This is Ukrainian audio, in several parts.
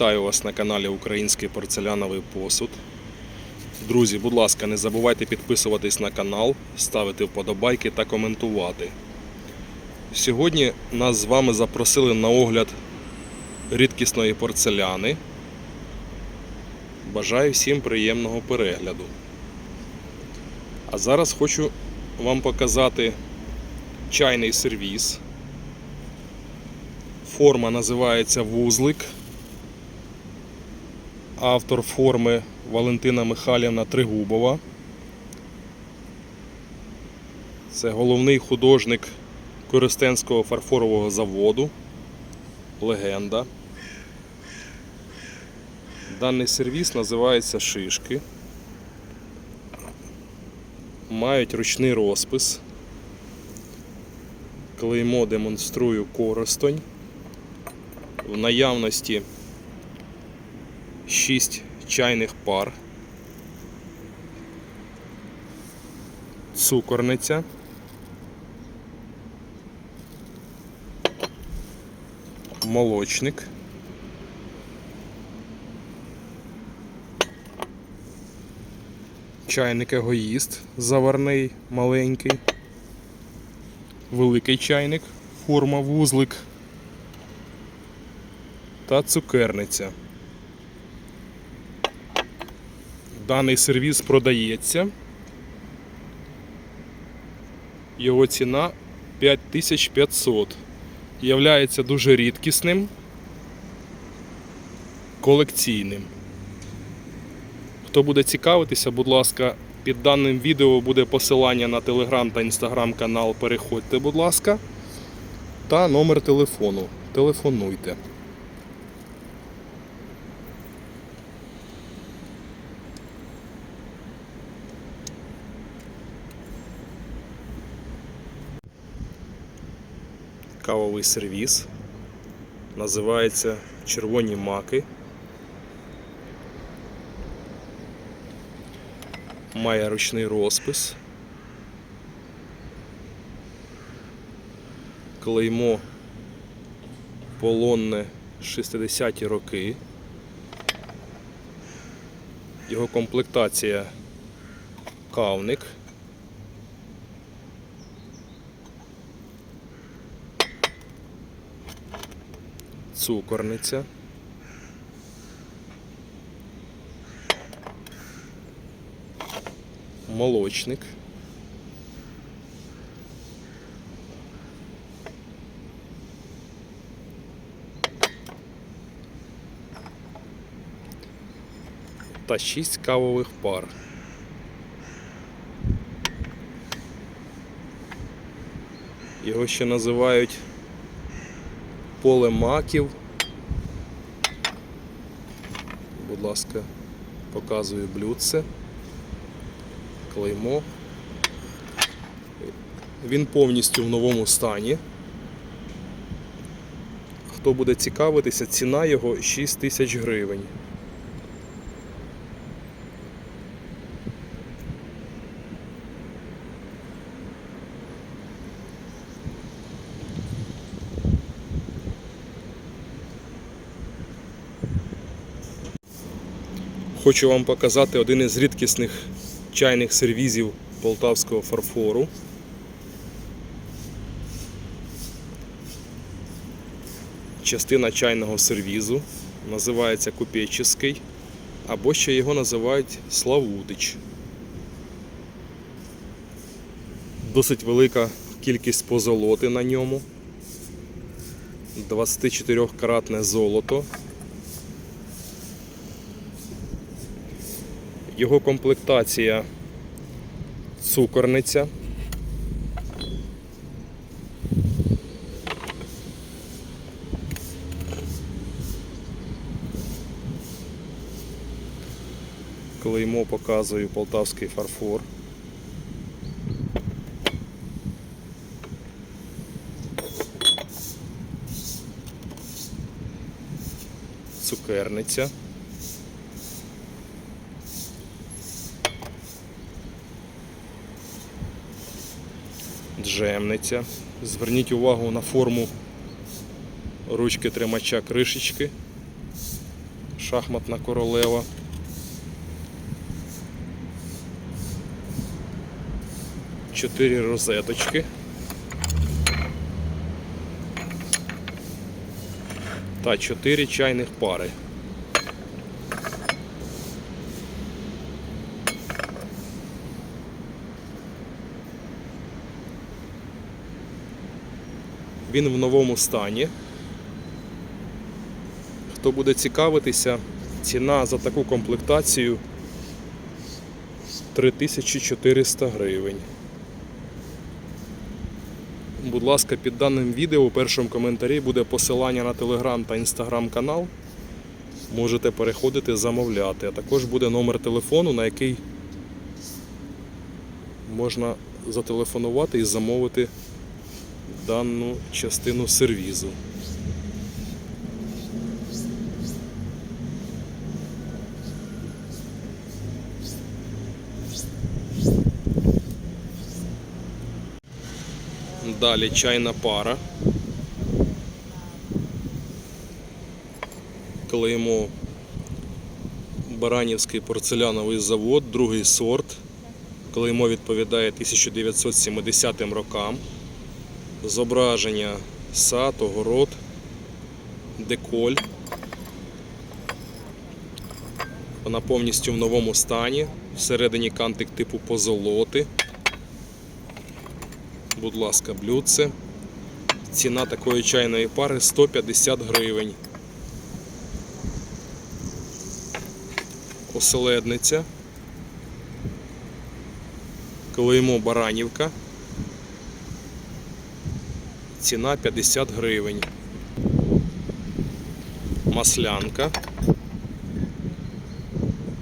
Вітаю вас на каналі Український порцеляновий посуд. Друзі, будь ласка, не забувайте підписуватись на канал, ставити вподобайки та коментувати. Сьогодні нас з вами запросили на огляд рідкісної порцеляни. Бажаю всім приємного перегляду. А зараз хочу вам показати чайний сервіс. Форма називається вузлик. Автор форми Валентина Михайлівна Тригубова. Це головний художник Коростенського фарфорового заводу. Легенда. Даний сервіс називається Шишки. Мають ручний розпис. Клеймо демонструю Коростонь. В наявності 6 чайних пар. Цукорниця. Молочник. Чайник егоїст заварний, маленький. Великий чайник, форма вузлик та цукерниця. Даний сервіс продається. Його ціна 5500. Являється дуже рідкісним, колекційним. Хто буде цікавитися, будь ласка, під даним відео буде посилання на телеграм та інстаграм канал. Переходьте, будь ласка, та номер телефону. Телефонуйте. Кавовий сервіс. Називається Червоні маки. Має ручний розпис. Клеймо полонне 60-ті роки. Його комплектація кавник. Цукорниця. Молочник. Та 6 кавових пар. Його ще називають поле маків. Будь ласка, показую блюдце, клеймо. Він повністю в новому стані. Хто буде цікавитися, ціна його 6 тисяч гривень. Хочу вам показати один із рідкісних чайних сервізів полтавського фарфору. Частина чайного сервізу називається купеческий, або ще його називають Славутич. Досить велика кількість позолоти на ньому. 24 каратне золото. Його комплектація цукорниця. Клеймо показую полтавський фарфор. Цукерниця. Джемниця. Зверніть увагу на форму ручки тримача кришечки. шахматна королева. Чотири розеточки. Та чотири чайних пари. Він в новому стані. Хто буде цікавитися, ціна за таку комплектацію 3400 гривень. Будь ласка, під даним відео у першому коментарі буде посилання на телеграм та інстаграм канал. Можете переходити замовляти. А також буде номер телефону, на який можна зателефонувати і замовити дану частину сервізу. Далі чайна пара. Клеймо Баранівський порцеляновий завод, другий сорт. Клеймо відповідає 1970 рокам. Зображення сад, огород, деколь. Вона повністю в новому стані. Всередині кантик типу позолоти. Будь ласка, блюдце. Ціна такої чайної пари 150 гривень. Оселедниця. Клеймо Баранівка. Ціна 50 гривень. Маслянка.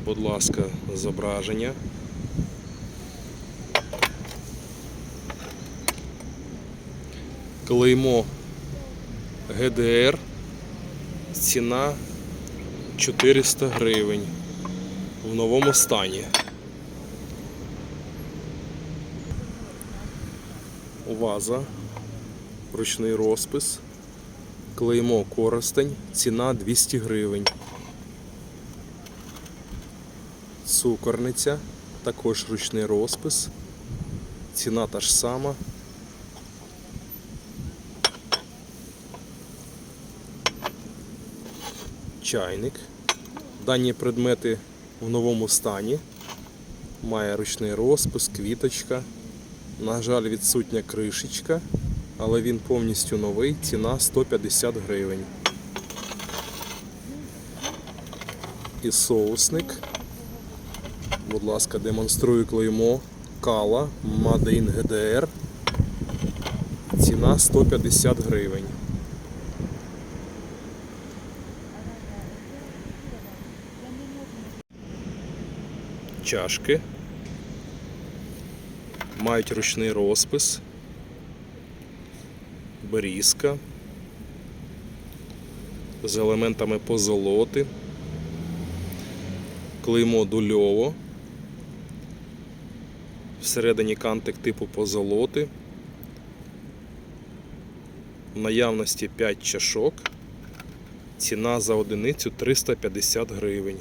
Будь ласка, зображення. Клеймо ГДР. Ціна 400 гривень. В новому стані. Ваза. Ручний розпис. Клеймо Коростень. Ціна 200 гривень. Цукорниця. Також ручний розпис. Ціна та ж сама. Чайник. Дані предмети в новому стані. Має ручний розпис, квіточка. На жаль, відсутня кришечка, але він повністю новий, ціна 150 гривень. І соусник. Будь ласка, демонструю клеймо Кала Made in GDR. Ціна 150 гривень. Чашки. Мають ручний розпис. Берізка. З елементами позолоти. Клеймо дульово. Всередині кантик типу позолоти. В наявності 5 чашок. Ціна за одиницю 350 гривень.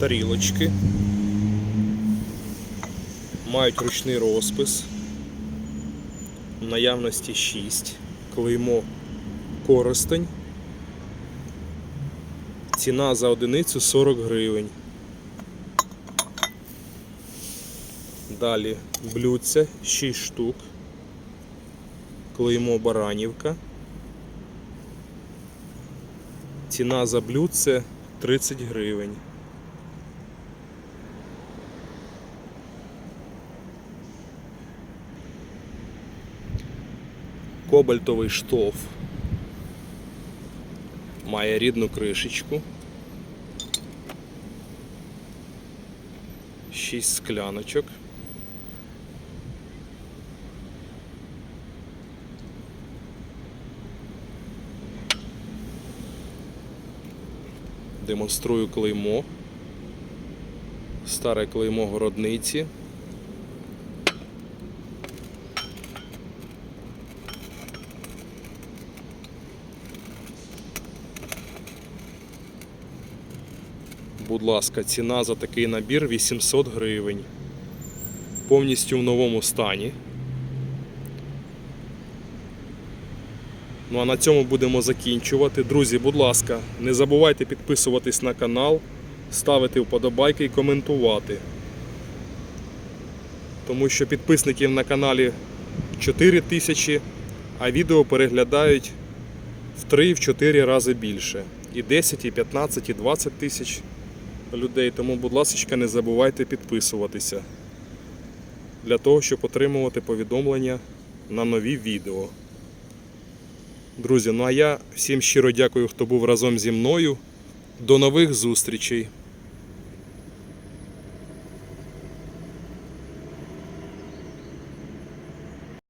Тарілочки. Мають ручний розпис. В наявності 6. Клеймо Коростень. Ціна за одиницю 40 гривень. Далі блюдця 6 штук. Клеймо Баранівка. Ціна за блюдце 30 гривень. Кобальтовий штоф. Має рідну кришечку. Шість скляночок. демонструю клеймо. Старе клеймо городниці. Будь ласка, ціна за такий набір 800 гривень. Повністю в новому стані. Ну а на цьому будемо закінчувати. Друзі, будь ласка, не забувайте підписуватись на канал, ставити вподобайки і коментувати. Тому що підписників на каналі 4 тисячі, а відео переглядають в 3-4 рази більше. І 10, і 15, і 20 тисяч людей. Тому, будь ласка, не забувайте підписуватися для того, щоб отримувати повідомлення на нові відео. Друзі, ну а я всім щиро дякую, хто був разом зі мною. До нових зустрічей!